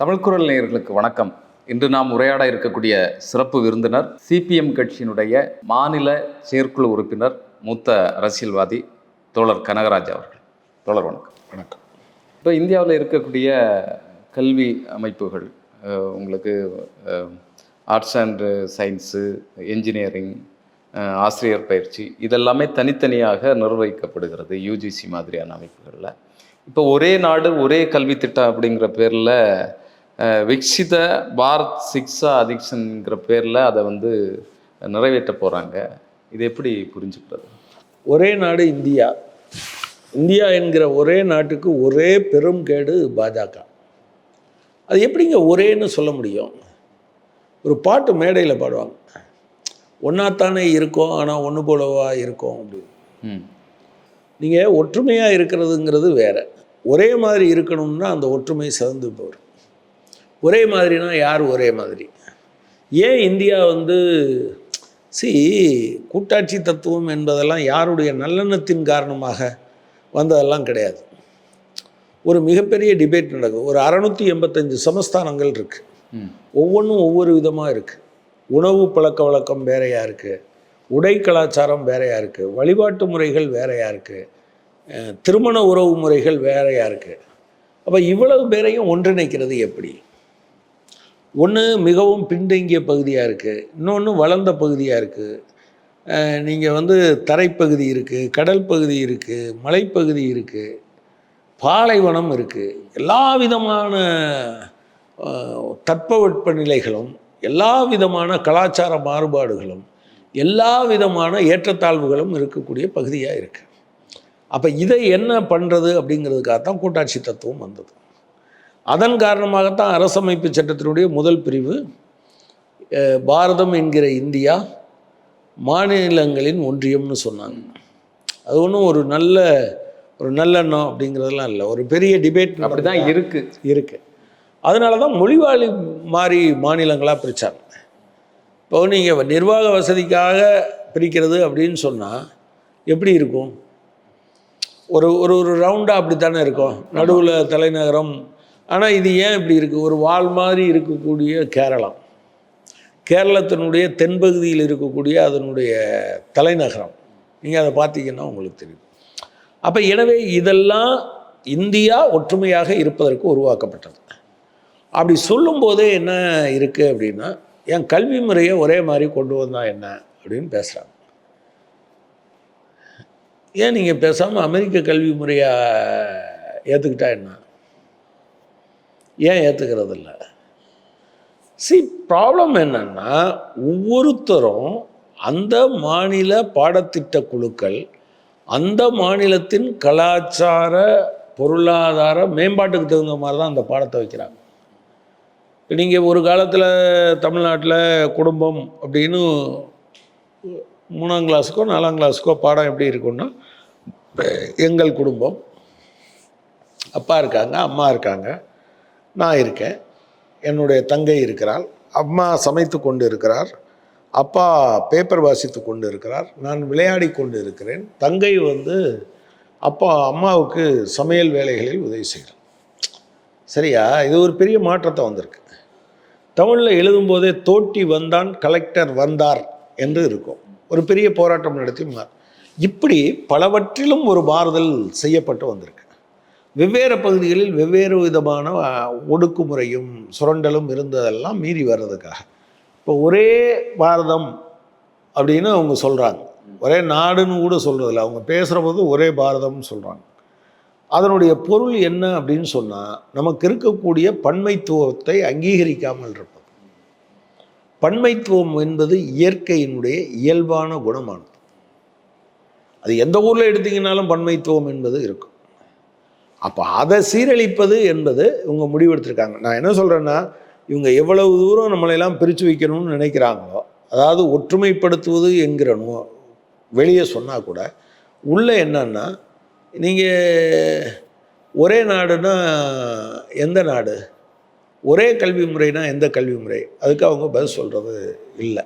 தமிழ்குரல் நேயர்களுக்கு வணக்கம். இன்று நாம் உரையாட இருக்கக்கூடிய சிறப்பு விருந்தினர் சிபிஎம் கட்சியினுடைய மாநில செயற்குழு உறுப்பினர் மூத்த அரசியல்வாதி தோழர் கனகராஜ் அவர்கள். தோழர் வணக்கம். வணக்கம். இப்போ இந்தியாவில் இருக்கக்கூடிய கல்வி அமைப்புகள் உங்களுக்கு ஆர்ட்ஸ் அண்ட் சயின்ஸு என்ஜினியரிங் ஆசிரியர் பயிற்சி இதெல்லாமே தனித்தனியாக நிர்வகிக்கப்படுகிறது யூஜிசி மாதிரியான அமைப்புகளில். இப்போ ஒரே நாடு ஒரே கல்வி திட்டம் அப்படிங்கிற பேரில் விக்சித பாரத் சிக்ஷா அதிக்ஷன்ங்கிற பேரில் அதை வந்து நிறைவேற்ற போகிறாங்க இது எப்படி புரிஞ்சுக்கிறது? ஒரே நாடு இந்தியா. இந்தியா என்கிற ஒரே நாட்டுக்கு ஒரே பெரும் கேடு பாஜக. அது எப்படிங்க ஒரேன்னு சொல்ல முடியும்? ஒரு பாட்டு மேடையில் பாடுவாங்க. ஒன்றாத்தானே இருக்கோம் ஆனால் ஒன்று போலவா இருக்கோம் அப்படின்னு. ம். நீங்கள் ஒற்றுமையாக இருக்கிறதுங்கிறது வேற. ஒரே மாதிரி இருக்கணும்னா அந்த ஒற்றுமை சிறந்து போகும் ஒரே மாதிரினா யார் ஒரே மாதிரி? ஏன் இந்தியா வந்து சி கூட்டாட்சி தத்துவம் என்பதெல்லாம் யாருடைய நல்லெண்ணத்தின் காரணமாக வந்ததெல்லாம் கிடையாது. ஒரு மிகப்பெரிய டிபேட் நடக்குது. ஒரு அறநூற்றி எண்பத்தஞ்சு சமஸ்தானங்கள் இருக்குது ஒவ்வொன்றும் ஒவ்வொரு விதமாக இருக்குது உணவு பழக்க வழக்கம் வேறையாக இருக்குது உடை கலாச்சாரம் வேறையாக இருக்குது வழிபாட்டு முறைகள் வேறையாக இருக்குது திருமண உறவு முறைகள் வேறையாக இருக்குது அப்போ இவ்வளவு பேரையும் ஒன்றிணைக்கிறது எப்படி? ஒன்று மிகவும் பின்தங்கிய பகுதியாக இருக்குது இன்னொன்று வளர்ந்த பகுதியாக இருக்குது நீங்கள் வந்து தரைப்பகுதி இருக்குது கடல் பகுதி இருக்குது மலைப்பகுதி இருக்குது பாலைவனம் இருக்குது எல்லா விதமான தட்பவெட்ப நிலைகளும் எல்லா விதமான கலாச்சார மாறுபாடுகளும் எல்லா விதமான ஏற்றத்தாழ்வுகளும் இருக்கக்கூடிய பகுதியாக இருக்குது அப்போ இதை என்ன பண்ணுறது அப்படிங்கிறதுக்காக தான் கூட்டாட்சி தத்துவம் வந்தது. அதன் காரணமாகத்தான் அரசமைப்பு சட்டத்தினுடைய முதல் பிரிவு பாரதம் என்கிற இந்தியா மாநிலங்களின் ஒன்றியம்னு சொன்னாங்க. அது ஒன்றும் ஒரு நல்ல ஒரு நல்லெண்ணம் அப்படிங்கிறதெல்லாம் இல்லை. ஒரு பெரிய டிபேட் அப்படி தான் இருக்கு. இருக்கு. அதனால தான் மொழிவாழி மாறி மாநிலங்களாக பிரித்தாங்க இப்போ நீங்கள் நிர்வாக வசதிக்காக பிரிக்கிறது அப்படின்னு சொன்னால் எப்படி இருக்கும்? ஒரு ஒரு ஒரு ரவுண்டாக அப்படி தானே இருக்கும்? நடுவில் தலைநகரம் ஆனால் இது ஏன் இப்படி இருக்குது ஒரு வால் மாதிரி இருக்கக்கூடிய கேரளம். கேரளத்தினுடைய தென்பகுதியில் இருக்கக்கூடிய அதனுடைய தலைநகரம். நீங்கள் அதை பார்த்தீங்கன்னா உங்களுக்கு தெரியும். அப்போ எனவே இதெல்லாம் இந்தியா ஒற்றுமையாக இருப்பதற்கு உருவாக்கப்பட்டது. அப்படி சொல்லும்போதே என்ன இருக்குது அப்படின்னா என் கல்வி முறையை ஒரே மாதிரி கொண்டு வந்தா என்ன அப்படின்னு பேசுகிறாங்க ஏன் நீங்கள் பேசாமல் அமெரிக்க கல்வி முறையை ஏற்றுக்கிட்டா என்ன? ஏன் ஏற்றுக்கிறது இல்லை சி ப்ராப்ளம் என்னன்னா ஒவ்வொருத்தரும் அந்த மாநில பாடத்திட்ட குழுக்கள் அந்த மாநிலத்தின் கலாச்சார பொருளாதார மேம்பாட்டுக்கு தகுந்த மாதிரி தான் அந்த பாடத்தை வைக்கிறாங்க. நீங்கள் ஒரு காலத்தில் தமிழ்நாட்டில் குடும்பம் அப்படின்னு மூணாம் கிளாஸுக்கோ நாலாம் கிளாஸுக்கோ பாடம் எப்படி இருக்கும்னா எங்கள் குடும்பம் அப்பா இருக்காங்க அம்மா இருக்காங்க. நான் இருக்கேன். என்னுடைய தங்கை இருக்கிறாள். அம்மா சமைத்து கொண்டு இருக்கிறார் அப்பா பேப்பர் வாசித்து கொண்டு இருக்கிறார் நான் விளையாடி கொண்டு இருக்கிறேன் தங்கை வந்து அப்பா அம்மாவுக்கு சமையல் வேலைகளில் உதவி செய்கிறார். சரியா? இது ஒரு பெரிய மாற்றத்தை வந்திருக்கு. தமிழில் எழுதும்போதே தோட்டி வந்தான் கலெக்டர் வந்தார் என்று இருக்கும். ஒரு பெரிய போராட்டம் நடத்தி இப்படி பலவற்றிலும் ஒரு மாறுதல் செய்யப்பட்டு வந்திருக்கு. வெவ்வேறு பகுதிகளில் வெவ்வேறு விதமான ஒடுக்குமுறையும் சுரண்டலும் இருந்ததெல்லாம் மீறி வர்றதுக்காக. இப்போ ஒரே பாரதம் அப்படின்னு அவங்க சொல்கிறாங்க ஒரே நாடுன்னு கூட சொல்கிறதில்ல அவங்க பேசுகிற போது ஒரே பாரதம்னு சொல்கிறாங்க அதனுடைய பொருள் என்ன அப்படின்னு சொன்னால் நமக்கு இருக்கக்கூடிய பன்மைத்துவத்தை அங்கீகரிக்காமல் இருப்பது. பன்மைத்துவம் என்பது இயற்கையினுடைய இயல்பான குணமானது. அது எந்த ஊரில் எடுத்தீங்கன்னாலும் பன்மைத்துவம் என்பது இருக்கும். அப்போ அதை சீரழிப்பது என்பது இவங்க முடிவெடுத்திருக்காங்க நான் என்ன சொல்கிறேன்னா இவங்க எவ்வளவு தூரம் நம்மளையெல்லாம் பிரித்து வைக்கணும்னு நினைக்கிறாங்களோ அதாவது ஒற்றுமைப்படுத்துவது என்கிறனோ வெளியே சொன்னால் கூட உள்ளே என்னன்னா நீங்கள் ஒரே நாடுனா எந்த நாடு? ஒரே கல்வி முறைனா எந்த கல்வி முறை? அதுக்கு அவங்க பதில் சொல்கிறது இல்லை.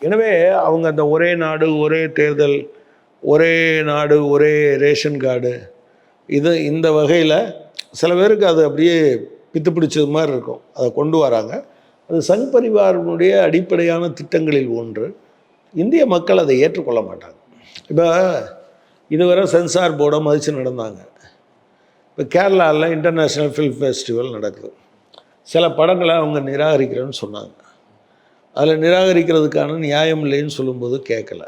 எனவே அவங்க அந்த ஒரே நாடு ஒரே தேர்தல் ஒரே நாடு ஒரே ரேஷன் கார்டு இது இந்த வகையில் சில பேருக்கு அது அப்படியே பித்து பிடிச்சது மாதிரி இருக்கும். அதை கொண்டு வராங்க. அது சங் பரிவாரனுடைய அடிப்படையான திட்டங்களில் ஒன்று. இந்திய மக்கள் அதை ஏற்றுக்கொள்ள மாட்டாங்க. இப்போ இதுவரை சென்சார் போர்டை மதித்து நடந்தாங்க. இப்போ கேரளாவில் இன்டர்நேஷ்னல் ஃபில்ம் ஃபெஸ்டிவல் நடக்குது. சில படங்களை அவங்க நிராகரிக்கிறேன்னு சொன்னாங்க. அதில் நிராகரிக்கிறதுக்கான நியாயம் இல்லைன்னு சொல்லும்போது கேட்கல.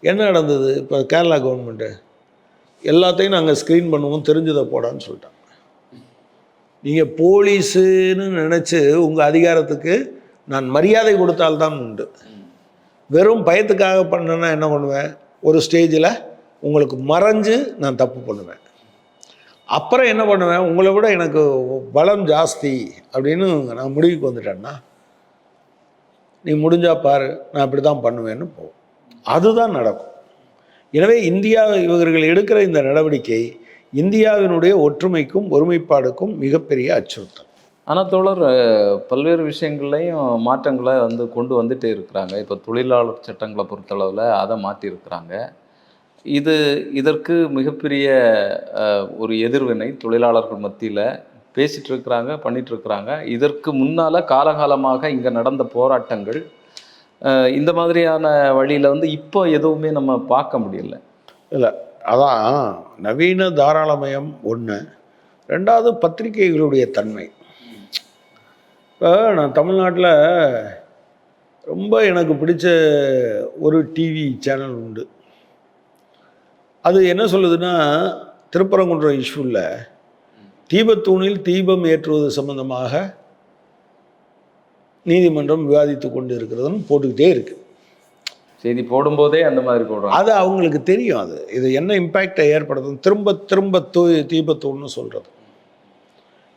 என்ன நடந்தது? இப்போ கேரளா கவர்மெண்ட்டு எல்லாத்தையும் நாங்கள் ஸ்க்ரீன் பண்ணுவோம் தெரிஞ்சதை போடான்னு சொல்லிட்டாங்க. நீங்கள் போலீஸுன்னு நினச்சி உங்கள் அதிகாரத்துக்கு நான் மரியாதை கொடுத்தால்தான் உண்டு. வெறும் பயத்துக்காக பண்ணேன்னா என்ன பண்ணுவேன்? ஒரு ஸ்டேஜில் உங்களுக்கு மறைஞ்சு நான் தப்பு பண்ணுவேன். அப்புறம் என்ன பண்ணுவேன்? உங்களை விட எனக்கு பலம் ஜாஸ்தி அப்படின்னு நான் முடிவுக்கு வந்துட்டேன்னா நீ முடிஞ்சா பாரு நான் இப்படி தான் பண்ணுவேன்னு போவோம். அதுதான் நடக்கும். எனவே இந்தியா இவர்கள் எடுக்கிற இந்த நடவடிக்கை இந்தியாவினுடைய ஒற்றுமைக்கும் ஒருமைப்பாடுக்கும் மிகப்பெரிய அச்சுறுத்தல். ஆனால் தோழர் பல்வேறு விஷயங்கள்லையும் மாற்றங்களை வந்து கொண்டு வந்துட்டே இருக்கிறாங்க. இப்போ தொழிலாளர் சட்டங்களை பொறுத்தளவில் அதை மாற்றியிருக்கிறாங்க. இது இதற்கு மிகப்பெரிய ஒரு எதிர்வினை தொழிலாளர்கள் மத்தியில் பேசிகிட்டு இருக்கிறாங்க பண்ணிகிட்ருக்குறாங்க இருக்கிறாங்க. இதற்கு முன்னால் காலகாலமாக இங்கே நடந்த போராட்டங்கள் இந்த மாதிரியான வழியில் வந்து இப்போ எதுவுமே நம்ம பார்க்க முடியல. இல்லை அதான் நவீன தாராளமயம் ஒன்று ரெண்டாவது பத்திரிகைகளுடைய தன்மை. இப்போ நான் தமிழ்நாட்டில் ரொம்ப எனக்கு பிடிச்ச ஒரு டிவி சேனல் உண்டு. அது என்ன சொல்லுதுன்னா திருப்பரங்குன்றம் இஷ்யூவில் தீபத்தூணில் தீபம் ஏற்றுவது சம்பந்தமாக நீதிமன்றம் விவாதித்து கொண்டு இருக்கிறதுன்னு போட்டுக்கிட்டே இருக்கு. செய்தி போடும்போதே அந்த மாதிரி போடுறாங்க. அது அவங்களுக்கு தெரியும் அது. இது என்ன இம்பேக்டை ஏற்படுத்தும்? திரும்ப திரும்ப தூ தீபத்தூள்னு சொல்கிறது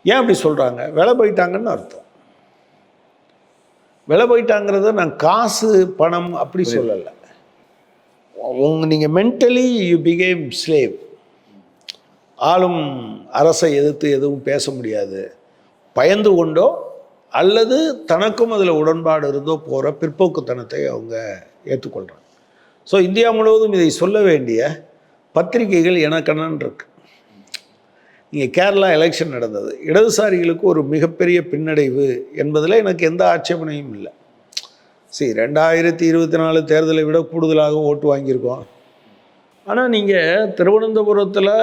ஏன் அப்படி சொல்கிறாங்க விலை போயிட்டாங்கன்னு அர்த்தம். விலை போயிட்டாங்கிறத நான் காசு பணம் அப்படி சொல்லலை. உங்க நீங்கள் மென்டலி யூ பிகேம் ஸ்லேவ் ஆளும் அரசை எதிர்த்து எதுவும் பேச முடியாது. பயந்து கொண்டோ அல்லது தனக்கும் அதில் உடன்பாடு இருந்தோ போகிற பிற்போக்குத்தனத்தை அவங்க ஏற்றுக்கொள்கிறாங்க ஸோ இந்தியா முழுவதும் இதை சொல்ல வேண்டிய பத்திரிகைகள் எனக்கண்ணன் இருக்கு. இங்கே கேரளா எலெக்ஷன் நடந்தது. இடதுசாரிகளுக்கு ஒரு மிகப்பெரிய பின்னடைவு என்பதில் எனக்கு எந்த ஆட்சேபனையும் இல்லை. சரி ரெண்டாயிரத்தி இருபத்தி நாலு தேர்தலை விட கூடுதலாக ஓட்டு வாங்கியிருக்கோம். ஆனால் நீங்கள் திருவனந்தபுரத்தில்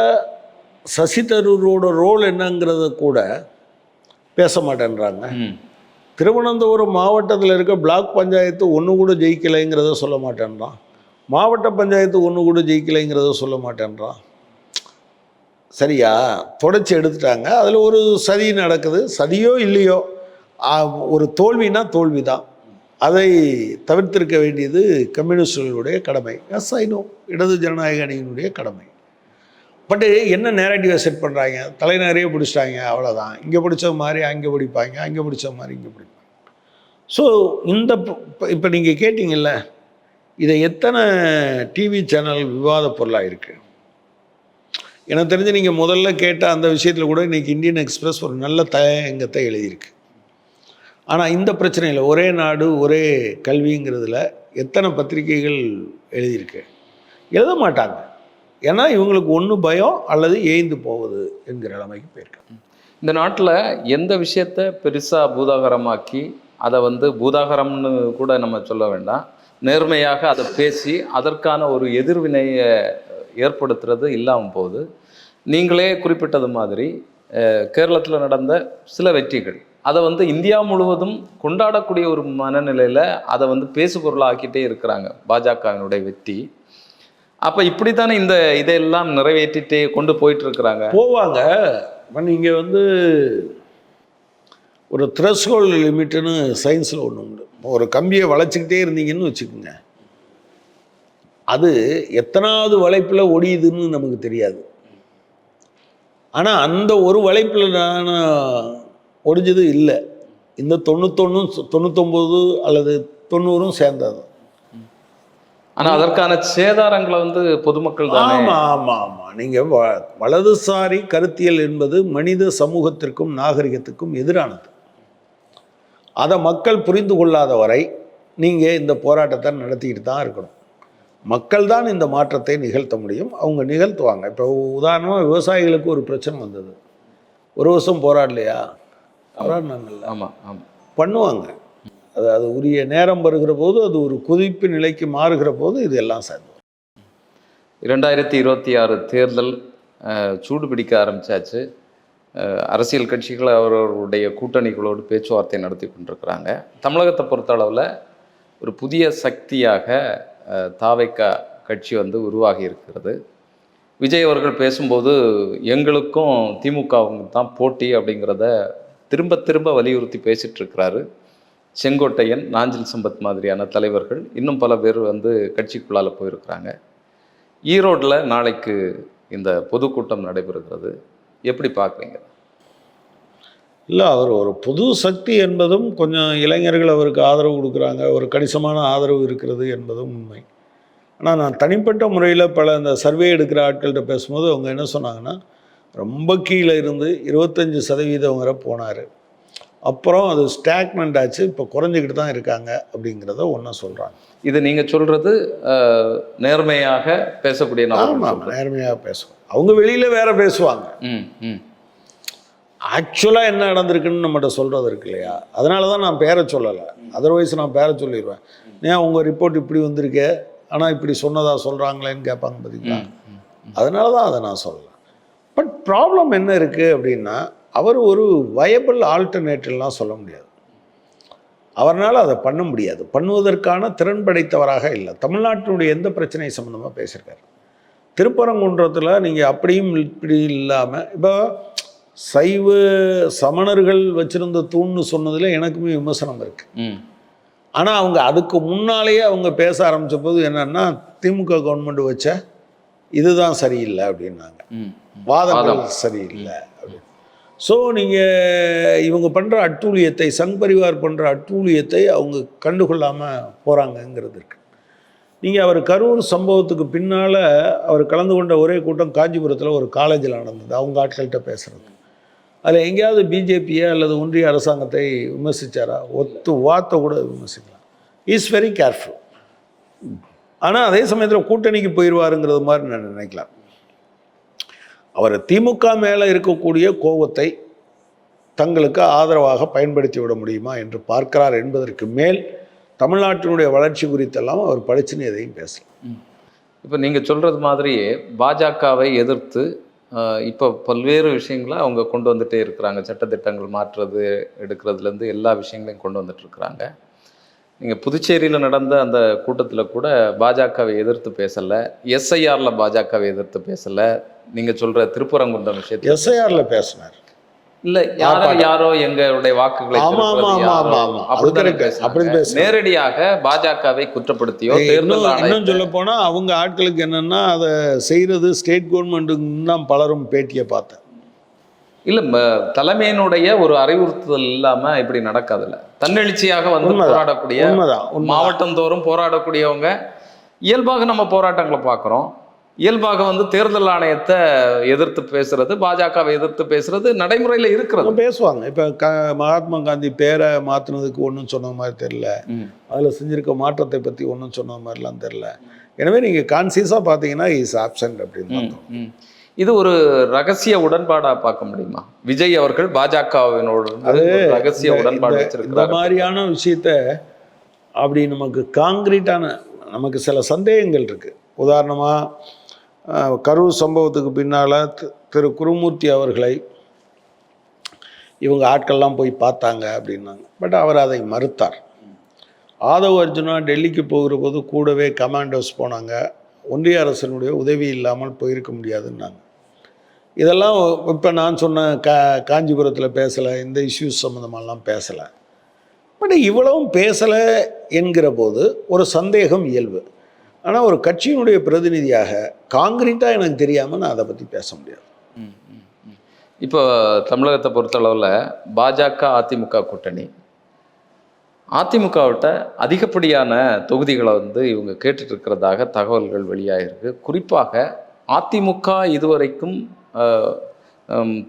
சசி தரூரோட ரோல் என்னங்கிறத கூட பேச மாட்டேன்றாங்க. திருவனந்தபுரம் மாவட்டத்தில் இருக்க பிளாக் பஞ்சாயத்து ஒன்று கூட ஜெயிக்கலைங்கிறத சொல்ல மாட்டேன்றான். மாவட்ட பஞ்சாயத்து ஒன்று கூட ஜெயிக்கலைங்கிறத சொல்ல மாட்டேன்றான். சரியா? தொடச்சி எடுத்துட்டாங்க. அதில் ஒரு சதி நடக்குது. சதியோ இல்லையோ ஒரு தோல்வினா தோல்வி தான் அதை தவிர்த்திருக்க வேண்டியது கம்யூனிஸ்டுகளுடைய கடமை. எஸ் ஐ நோ இடது ஜனநாயக அணியினுடைய கடமை. பட்டு என்ன நேரடிவாக செட் பண்ணுறாங்க தலைநகரையே பிடிச்சிட்டாங்க அவ்வளோதான் இங்கே பிடிச்ச மாதிரி அங்கே பிடிப்பாங்க அங்கே பிடிச்ச மாதிரி இங்கே பிடிப்பாங்க. ஸோ இந்த இப்போ நீங்கள் கேட்டிங்கல்ல இதை எத்தனை டிவி சேனல் விவாத பொருளாக இருக்குது எனக்கு தெரிஞ்சு நீங்கள் முதல்ல கேட்ட அந்த விஷயத்தில் கூட இன்றைக்கி இந்தியன் எக்ஸ்பிரஸ் ஒரு நல்ல தயங்கத்தை எழுதியிருக்கு. ஆனால் இந்த பிரச்சனையில் ஒரே நாடு ஒரே கல்விங்கிறதுல எத்தனை பத்திரிகைகள் எழுதியிருக்கு? எழுத மாட்டாங்க. ஏன்னா இவங்களுக்கு ஒன்று பயம் அல்லது ஏய்ந்து போவது என்கிற நிலைமைக்கு போயிருக்காங்க. இந்த நாட்டில் எந்த விஷயத்த பெருசாக பூதாகரமாக்கி அதை வந்து பூதாகரம்னு கூட நம்ம சொல்ல வேண்டாம். நேர்மையாக அதை பேசி அதற்கான ஒரு எதிர்வினையை ஏற்படுத்துறது இல்லாமல் போகுது. நீங்களே குறிப்பிட்டது மாதிரி கேரளத்தில் நடந்த சில வெற்றிகள் அதை வந்து இந்தியா முழுவதும் கொண்டாடக்கூடிய ஒரு மனநிலையில் அதை வந்து பேசுபொருளாக்கிட்டே இருக்கிறாங்க. பாஜகவினுடைய வெற்றி. அப்போ இப்படித்தானே இந்த இதையெல்லாம் நிறைவேற்றிட்டு கொண்டு போயிட்டு இருக்கிறாங்க போவாங்க. இப்போ நீங்கள் வந்து ஒரு த்ரெஷ்ஹோல்டு லிமிட்டுன்னு சயின்ஸில் ஒன்று உண்டு. ஒரு கம்பியை வளைச்சிக்கிட்டே இருந்தீங்கன்னு வச்சுக்கோங்க. அது எத்தனாவது வளைப்பில் ஒடியுதுன்னு நமக்கு தெரியாது. ஆனால் அந்த ஒரு வளைப்பில் நான் ஒடிஞ்சது இல்லை. இந்த தொண்ணூத்தொன்னும் தொண்ணூத்தொம்பது அல்லது தொண்ணூறும் சேர்ந்தது. ஆனா அதற்கான சேதாரங்களை வந்து பொதுமக்கள் தானே? ஆமாம் ஆமாம் ஆமாம் நீங்கள் வ வலதுசாரி கருத்தியல் என்பது மனித சமூகத்திற்கும் நாகரிகத்துக்கும் எதிரானது. அதை மக்கள் புரிந்து கொள்ளாத வரை நீங்கள் இந்த போராட்டத்தை நடத்திக்கிட்டு தான் இருக்கணும். மக்கள் தான் இந்த மாற்றத்தை நிகழ்த்த முடியும். அவங்க நிகழ்த்துவாங்க. இப்போ உதாரணமாக விவசாயிகளுக்கு ஒரு பிரச்சனை வந்தது. ஒரு வருஷம் போராடலையா? அபராதங்கள் ஆமாம் ஆமாம் பண்ணுவாங்க. அது அது உரிய நேரம் வருகிற போது அது ஒரு குதிப்பு நிலைக்கு மாறுகிற போது இது எல்லாம் சார் இரண்டாயிரத்தி இருபத்தி ஆறு தேர்தல் சூடு பிடிக்க ஆரம்பிச்சாச்சு. அரசியல் கட்சிகள் அவர்களுடைய கூட்டணிகளோடு பேச்சுவார்த்தை நடத்தி கொண்டிருக்கிறாங்க. தமிழகத்தை பொறுத்தளவில் ஒரு புதிய சக்தியாக தாவைக்கா கட்சி வந்து உருவாகி இருக்கிறது. விஜய் அவர்கள் பேசும்போது எங்களுக்கும் திமுகவுக்கும் தான் போட்டி அப்படிங்கிறத திரும்ப திரும்ப வலியுறுத்தி பேசிட்டு இருக்கிறாரு. செங்கோட்டையன் நாஞ்சில் சம்பத் மாதிரியான தலைவர்கள் இன்னும் பல பேர் வந்து கட்சிக்குள்ளால போயிருக்கிறாங்க. ஈரோட்டில் நாளைக்கு இந்த பொதுக்கூட்டம் நடைபெறுகிறது. எப்படி பார்க்குறீங்க? இல்லை அவர் ஒரு புது சக்தி என்பதும் கொஞ்சம் இளைஞர்கள் அவருக்கு ஆதரவு கொடுக்குறாங்க. ஒரு கணிசமான ஆதரவு இருக்கிறது என்பதும் உண்மை. ஆனால் நான் தனிப்பட்ட முறையில் பல இந்த சர்வே எடுக்கிற ஆட்கள்கிட்ட பேசும்போது அவங்க என்ன சொன்னாங்கன்னா ரொம்ப கீழே இருந்து இருபத்தஞ்சி சதவீதம் வரை போனார். அப்புறம் அது ஸ்டாக்மெண்ட் ஆச்சு இப்போ குறைஞ்சிக்கிட்டு தான் இருக்காங்க அப்படிங்கிறத ஒன்று சொல்கிறாங்க இது நீங்கள் சொல்கிறது நேர்மையாக பேசக்கூடிய ஆமாம். நேர்மையாக பேசுவோம். அவங்க வெளியில் வேற பேசுவாங்க. ம் ம். ஆக்சுவலாக என்ன நடந்திருக்குன்னு நம்மகிட்ட சொல்கிறது இருக்கு இல்லையா? அதனால தான் நான் பேரை சொல்லலை. அதர்வைஸ் நான் பேரை சொல்லிடுவேன் ஏன் உங்கள் ரிப்போர்ட் இப்படி வந்திருக்கே? ஆனால் இப்படி சொன்னதா சொல்கிறாங்களேன்னு கேட்பாங்க பார்த்தீங்களா அதனால தான் அதை நான் சொல்லலை. பட் ப்ராப்ளம் என்ன இருக்குது அப்படின்னா அவர் ஒரு வயபிள் ஆல்டர்னேட்டிவ்லாம் சொல்ல முடியாது. அவரால் அதை பண்ண முடியாது. பண்ணுவதற்கான திறன் படைத்தவராக இல்லை. தமிழ்நாட்டினுடைய எந்த பிரச்சனை சம்மந்தமாக பேசியிருக்காரு? திருப்பரங்குன்றத்தில் நீங்கள் அப்படியும் இப்படி இல்லாமல் இப்போ சைவ சமணர்கள் வச்சிருந்த தூண்னு சொன்னதில் எனக்குமே விமர்சனம் இருக்குது ஆனால் அவங்க அதுக்கு முன்னாலேயே அவங்க பேச ஆரம்பித்த போது என்னன்னா திமுக கவர்மெண்ட் வச்ச இதுதான் சரியில்லை அப்படின்னாங்க. வாதங்கள். சரியில்லை அப்படின்னு. ஸோ நீங்கள் இவங்க பண்ணுற அட்டூழியத்தை சங் பரிவார் பண்ணுற அட்டூழியத்தை அவங்க கண்டுகொள்ளாமல் போகிறாங்கங்கிறது இருக்கு. நீங்கள் அவர் கரூர் சம்பவத்துக்கு பின்னால் அவர் கலந்து கொண்ட ஒரே கூட்டம் காஞ்சிபுரத்தில் ஒரு காலேஜில் நடந்தது. அவங்க ஆட்கள்கிட்ட பேசுகிறது அதில் எங்கேயாவது பிஜேபியை அல்லது ஒன்றிய அரசாங்கத்தை விமர்சிச்சாரா? ஒத்து வார்த்தை கூட விமர்சிக்கலாம் இஸ் வெரி கேர்ஃபுல் ஆனால் அதே சமயத்தில் கூட்டணிக்கு போயிடுவாருங்கிறது மாதிரி நான் நினைக்கலாம். அவர் திமுக மேலே இருக்கக்கூடிய கோபத்தை தங்களுக்கு ஆதரவாக பயன்படுத்தி விட முடியுமா என்று பார்க்கிறார் என்பதற்கு மேல் தமிழ்நாட்டினுடைய வளர்ச்சி குறித்தெல்லாம் அவர் படிச்சுன்னு எதையும் பேசலாம் இப்போ நீங்கள் சொல்கிறது மாதிரியே பாஜகவை எதிர்த்து இப்போ பல்வேறு விஷயங்களை அவங்க கொண்டு வந்துட்டே இருக்கிறாங்க. சட்டத்திட்டங்கள் மாற்றுறது எடுக்கிறதுலேருந்து எல்லா விஷயங்களையும் கொண்டு வந்துட்டு இருக்கிறாங்க. நீங்கள் புதுச்சேரியில் நடந்த அந்த கூட்டத்தில் கூட பாஜகவை எதிர்த்து பேசலை எஸ்ஐஆரில் பாஜகவை எதிர்த்து பேசலை. நீங்கள் சொல்கிற திருப்பரங்குன்றம் விஷயத்தில் எஸ்ஐஆர்ல பேசினார். இல்ல யாரோ யாரோ எங்களுடைய வாக்குகளை. நேரடியாக பாஜகவை குற்றப்படுத்தியோ இன்னும் சொல்ல போனா அவங்க ஆட்களுக்கு என்னன்னா அதை செய்யறது ஸ்டேட் கவர்மெண்ட்டுன்னு தான் பலரும் பேட்டியை பார்த்தேன். இல்ல தலைமையினுடைய ஒரு அறிவுறுத்தல் இல்லாம இப்படி நடக்காதுல்ல. தன்னெழுச்சியாக வந்து. போராடக்கூடிய மாவட்டம் தோறும் போராடக்கூடியவங்க இயல்பாக நம்ம போராட்டங்களை பார்க்குறோம். இயல்பாக வந்து தேர்தல் ஆணையத்தை எதிர்த்து பேசுறது பாஜகவை எதிர்த்து பேசுறது நடைமுறையில இருக்கிறது. பேசுவாங்க. இப்போ க மகாத்மா காந்தி பேரை மாற்றினதுக்கு ஒன்றும் சொன்ன மாதிரி தெரில. அதில் செஞ்சிருக்க மாற்றத்தை பற்றி ஒன்றும் சொன்ன மாதிரிலாம் தெரில எனவே நீங்கள் கான்சியஸாக பார்த்தீங்கன்னா இஸ் ஆப்சண்ட் அப்படின்னு. இது ஒரு ரகசிய உடன்பாடா பார்க்க முடியுமா? விஜய் அவர்கள் பாஜகவினோடு அது ரகசிய உடன்பாடு இந்த- மாதிரியான விஷயத்த அப்படி நமக்கு காங்கிரீட்டான நமக்கு சில சந்தேகங்கள் இருக்குது உதாரணமாக கரூர் சம்பவத்துக்கு பின்னால் திரு குருமூர்த்தி அவர்களை இவங்க ஆட்கள்லாம் போய் பார்த்தாங்க அப்படின்னாங்க. பட் அவர் அதை மறுத்தார். ஆதவ் அர்ஜுனா டெல்லிக்கு போகிற போது கூடவே கமாண்டோஸ் போனாங்க. ஒன்றிய அரசினுடைய உதவி இல்லாமல் போயிருக்க முடியாதுன்னாங்க. இதெல்லாம் இப்போ நான் சொன்ன கா காஞ்சிபுரத்தில் பேசலை இந்த இஷ்யூஸ் சம்மந்தமாலாம் பேசலை. பட் இவ்வளவும் பேசலை என்கிற போது ஒரு சந்தேகம் இயல்பு. ஆனால் ஒரு கட்சியினுடைய பிரதிநிதியாக காங்கிரீட்டாக எனக்கு தெரியாமல் நான் அதை பற்றி பேச முடியாது. இப்போ தமிழகத்தை பொறுத்தளவில் பாஜக அதிமுக கூட்டணி. அதிமுகவிட்ட அதிகப்படியான தொகுதிகளை வந்து இவங்க கேட்டுட்டு இருக்கிறதாக தகவல்கள் வெளியாகிருக்கு குறிப்பாக அதிமுக இதுவரைக்கும்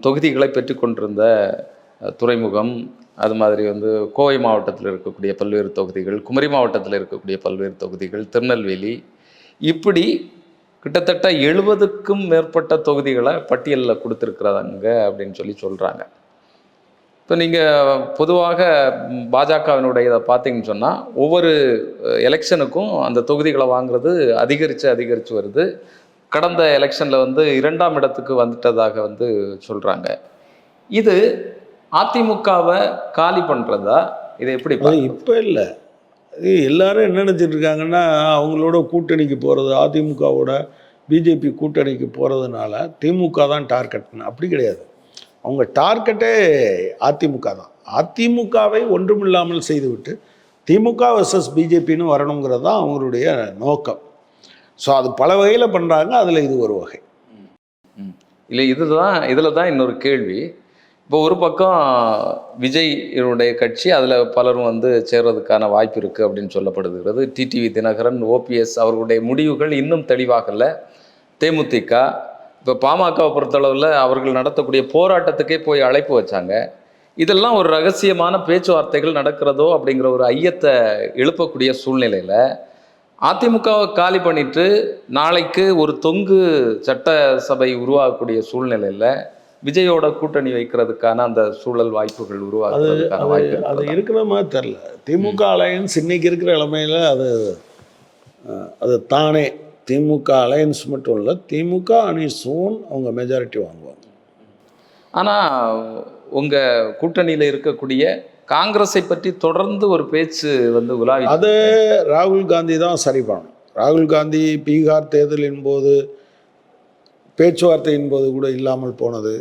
தொகுதிகளை பெற்றுக்கொண்டிருந்த கொண்டிருந்த துறைமுகம் அது மாதிரி வந்து கோவை மாவட்டத்தில் இருக்கக்கூடிய பல்வேறு தொகுதிகள் குமரி மாவட்டத்தில் இருக்கக்கூடிய பல்வேறு தொகுதிகள் திருநெல்வேலி இப்படி கிட்டத்தட்ட எழுபதுக்கும் மேற்பட்ட தொகுதிகளை பட்டியலில் கொடுத்துருக்குறாங்க அப்படின்னு சொல்லி சொல்கிறாங்க இப்போ நீங்கள் பொதுவாக பாஜகவினுடைய இதை பார்த்தீங்கன்னு சொன்னால் ஒவ்வொரு எலெக்ஷனுக்கும் அந்த தொகுதிகளை வாங்குறது அதிகரித்து அதிகரித்து வருது. கடந்த எலெக்ஷனில் வந்து இரண்டாம் இடத்துக்கு வந்துட்டதாக வந்து சொல்கிறாங்க இது அதிமுகவை காலி பண்ணுறதா இதை எப்படி? இப்போ இல்லை. இது எல்லாரும் என்ன நினச்சிட்டு இருக்காங்கன்னா அவங்களோட கூட்டணிக்கு போகிறது அதிமுகவோட பிஜேபி கூட்டணிக்கு போகிறதுனால திமுக தான் டார்கெட்னு. அப்படி கிடையாது. அவங்க டார்கெட்டே அதிமுக தான். அதிமுகவை ஒன்றுமில்லாமல் செய்துவிட்டு திமுக வர்சஸ் பிஜேபின்னு வரணுங்கிறது தான் அவங்களுடைய நோக்கம். ஸோ அது பல வகையில் பண்ணுறாங்க அதில் இது ஒரு வகை. இல்லை இதுதான் இதில் தான் இன்னொரு கேள்வி. இப்போ ஒரு பக்கம் விஜய் இவருடைய கட்சி அதில் பலரும் வந்து சேர்றதுக்கான வாய்ப்பு இருக்குது அப்படின்னு சொல்லப்படுகிறது. டிடிவி தினகரன் ஓபிஎஸ் அவர்களுடைய முடிவுகள் இன்னும் தெளிவாகலை தேமுதிக இப்போ பாமகவை பொறுத்தளவில் அவர்கள் நடத்தக்கூடிய போராட்டத்துக்கே போய் அழைப்பு வச்சாங்க. இதெல்லாம் ஒரு ரகசியமான பேச்சுவார்த்தைகள் நடக்கிறதோ அப்படிங்கிற ஒரு ஐயத்தை எழுப்பக்கூடிய சூழ்நிலையில் அதிமுகவை காலி பண்ணிட்டு நாளைக்கு ஒரு தொங்கு சட்டசபை உருவாகக்கூடிய சூழ்நிலையில் விஜயோட கூட்டணி வைக்கிறதுக்கான அந்த சூழல் வாய்ப்புகள் வாய்ப்பு அது? இருக்கிற மாதிரி தெரில திமுக அலையன்ஸ் இன்னைக்கு இருக்கிற நிலைமையில் அது அது தானே. திமுக அலையன்ஸ் மட்டும் இல்லை திமுக அணி சோன் அவங்க மெஜாரிட்டி வாங்குவாங்க. ஆனால் உங்கள் கூட்டணியில் இருக்கக்கூடிய காங்கிரஸை பற்றி தொடர்ந்து ஒரு பேச்சு வந்து உலாவி அது ராகுல் காந்தி தான் சரி பண்ணணும். ராகுல் காந்தி பீகார் தேர்தலின் போது பேச்சுவார்த்தையின் போது கூட இல்லாமல் போனது.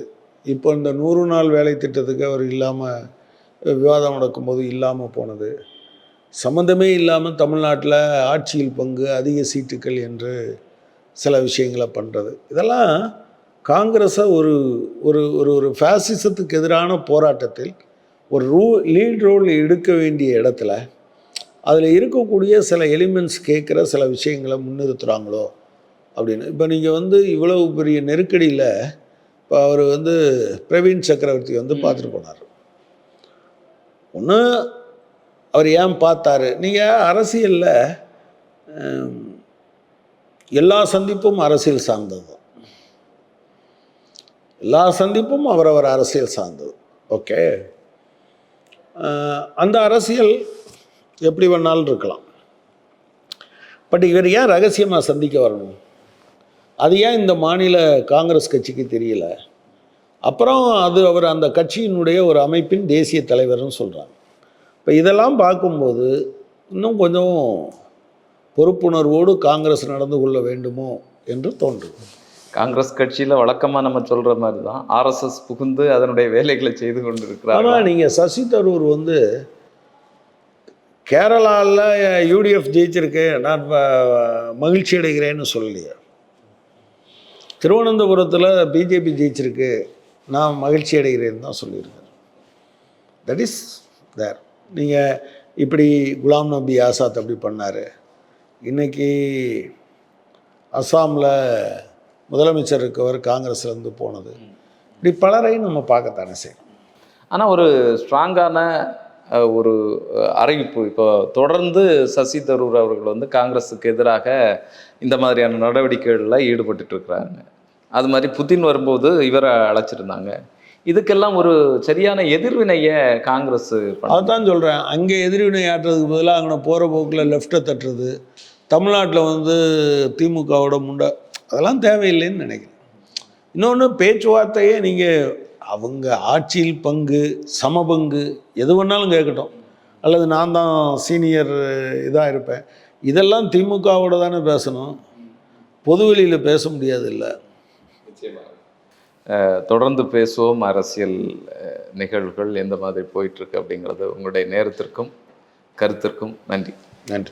இப்போ இந்த நூறு நாள் வேலை திட்டத்துக்கு அவர் இல்லாமல் விவாதம் நடக்கும்போது இல்லாமல் போனது. சம்மந்தமே இல்லாமல் தமிழ்நாட்டில் ஆட்சியில் பங்கு அதிக சீட்டுகள் என்று சில விஷயங்களை பண்ணுறது இதெல்லாம் காங்கிரஸை ஒரு ஒரு ஒரு ஒரு ஃபேசிசத்துக்கு எதிரான போராட்டத்தில் ஒரு ரூ லீட் ரோல் எடுக்க வேண்டிய இடத்துல அதில் இருக்கக்கூடிய சில எலிமெண்ட்ஸ் கேட்குற சில விஷயங்களை முன்னிறுத்துகிறாங்களோ அப்படின்னு. இப்போ நீங்கள் வந்து இவ்வளவு பெரிய நெருக்கடியில் இப்போ அவர் வந்து பிரவீன் சக்கரவர்த்தி வந்து பார்த்துட்டு போனார். ஒன்று அவர் ஏன் பார்த்தாரு? நீங்கள் அரசியலில் எல்லா சந்திப்பும் அரசியல் சார்ந்தது. தான் எல்லா சந்திப்பும் அவரவர் அரசியல் சார்ந்தது. ஓகே? அந்த அரசியல் எப்படி வேணாலும் இருக்கலாம். பட் இவர் ஏன் ரகசியமாக சந்திக்க வரணும்? அது ஏன் இந்த மாநில காங்கிரஸ் கட்சிக்கு தெரியல? அப்புறம் அது அவர் அந்த கட்சியினுடைய ஒரு அமைப்பின் தேசிய தலைவர்னு சொல்கிறாங்க இப்போ இதெல்லாம் பார்க்கும்போது இன்னும் கொஞ்சம் பொறுப்புணர்வோடு காங்கிரஸ் நடந்து கொள்ள வேண்டுமோ என்று தோன்றுது காங்கிரஸ் கட்சியில் வழக்கமாக நம்ம சொல்கிற மாதிரி தான் ஆர்எஸ்எஸ் புகுந்து அதனுடைய வேலைகளை செய்து கொண்டு இருக்கிறாங்க ஆனால் நீங்கள் சசி தரூர் வந்து கேரளாவில் யூடிஎஃப் ஜெயிச்சிருக்கு நான் மகிழ்ச்சி அடைகிறேன்னு சொல்லலையே. திருவனந்தபுரத்தில் பிஜேபி ஜெயிச்சிருக்கு நான் மகிழ்ச்சி அடைகிறேன்னு தான் சொல்லியிருக்காரு. தட் இஸ் தேர் நீங்கள் இப்படி குலாம் நபி ஆசாத் அப்படி பண்ணார். இன்றைக்கி அஸ்ஸாமில் முதலமைச்சர் இருக்கவர் காங்கிரஸ்லேருந்து போனது. இப்படி பலரையும் நம்ம பார்க்கத்தானே செய்யணும் ஆனால் ஒரு ஸ்ட்ராங்கான ஒரு அறிவிப்பு. இப்போ தொடர்ந்து சசி தரூர் அவர்கள் வந்து காங்கிரஸுக்கு எதிராக இந்த மாதிரியான நடவடிக்கைகளில் ஈடுபட்டுட்ருக்குறாங்க அது மாதிரி புதின் வரும்போது இவரை அழைச்சிருந்தாங்க. இதுக்கெல்லாம் ஒரு சரியான எதிர்வினையை காங்கிரஸ் பண்ண அதான் சொல்கிறேன் அங்கே எதிர்வினை ஆட்டுறதுக்கு பதிலாக அங்கே போகிற போக்கில் லெஃப்ட்டை தட்டுறது தமிழ்நாட்டில் வந்து திமுகவோட முண்டை அதெல்லாம் தேவையில்லைன்னு நினைக்கிறேன். இன்னொன்று பேச்சுவார்த்தையே நீங்கள் அவங்க ஆட்சியில் பங்கு சமபங்கு எது வேணாலும் கேட்கட்டும். அல்லது நான் தான் சீனியர் இதாக இருப்பேன். இதெல்லாம் திமுகவோட தானே பேசணும். பொதுவெளியில் பேச முடியாது இல்லை தொடர்ந்து பேசுவோம் அரசியல் நிகழ்வுகள் எந்த மாதிரி போயிட்டுருக்கு அப்படிங்கிறது உங்களுடைய நேரத்திற்கும் கருத்திற்கும் நன்றி. நன்றி.